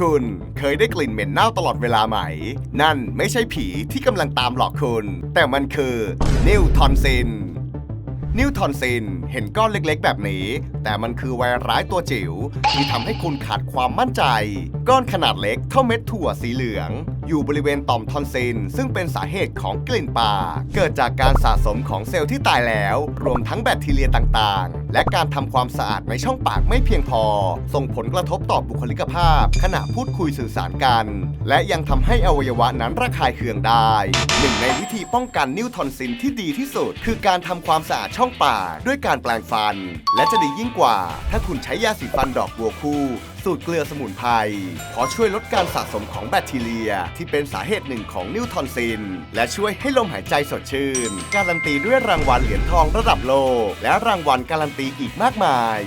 คุณเคยได้กลิ่นเหม็นเน่าตลอดเวลาไหม นั่นไม่ใช่ผีที่กำลังตามหลอกคุณ แต่มันคือนิวทอนซิน นิวทอนซินเห็นก้อนเล็กๆ แบบนี้ แต่มันคือไวรัสร้ตัวจิ๋วที่ทำให้คุณขาดความมั่นใจ ก้อนขนาดเล็กเท่าเม็ดถั่วสีเหลือง อยู่บริเวณต่อมทอนซิน ซึ่งเป็นสาเหตุของกลิ่นปาก เกิดจากการสะสมของเซลล์ที่ตายแล้ว รวมทั้งแบคทีเรียต่างๆ และการทำความสะอาดในช่องปากไม่เพียงพอ ส่งผลกระทบต่อบุคลิกภาพ ขณะพูดคุยสื่อสารกัน และยังทำให้อวัยวะนั้นระคายเคืองได้หนึ่งในวิธีป้องกันนิวทอนซินที่ดีที่สุด คือการทำความสะอาดช่องปากด้วยการแปลงฟัน และจะดียิ่งกว่า ถ้าคุณใช้ยาสีฟันดอกบัวคู่สูตรเกลือสมุนไพรเพราะช่วยลดการสะสมของแบคทีเรีย ที่เป็นสาเหตุหนึ่งของนิวทอนซิน และช่วยให้ลมหายใจสดชื่น การันตีด้วยรางวัลเหรียญทองระดับโลก และรางวัลการันตีอีกมากมาย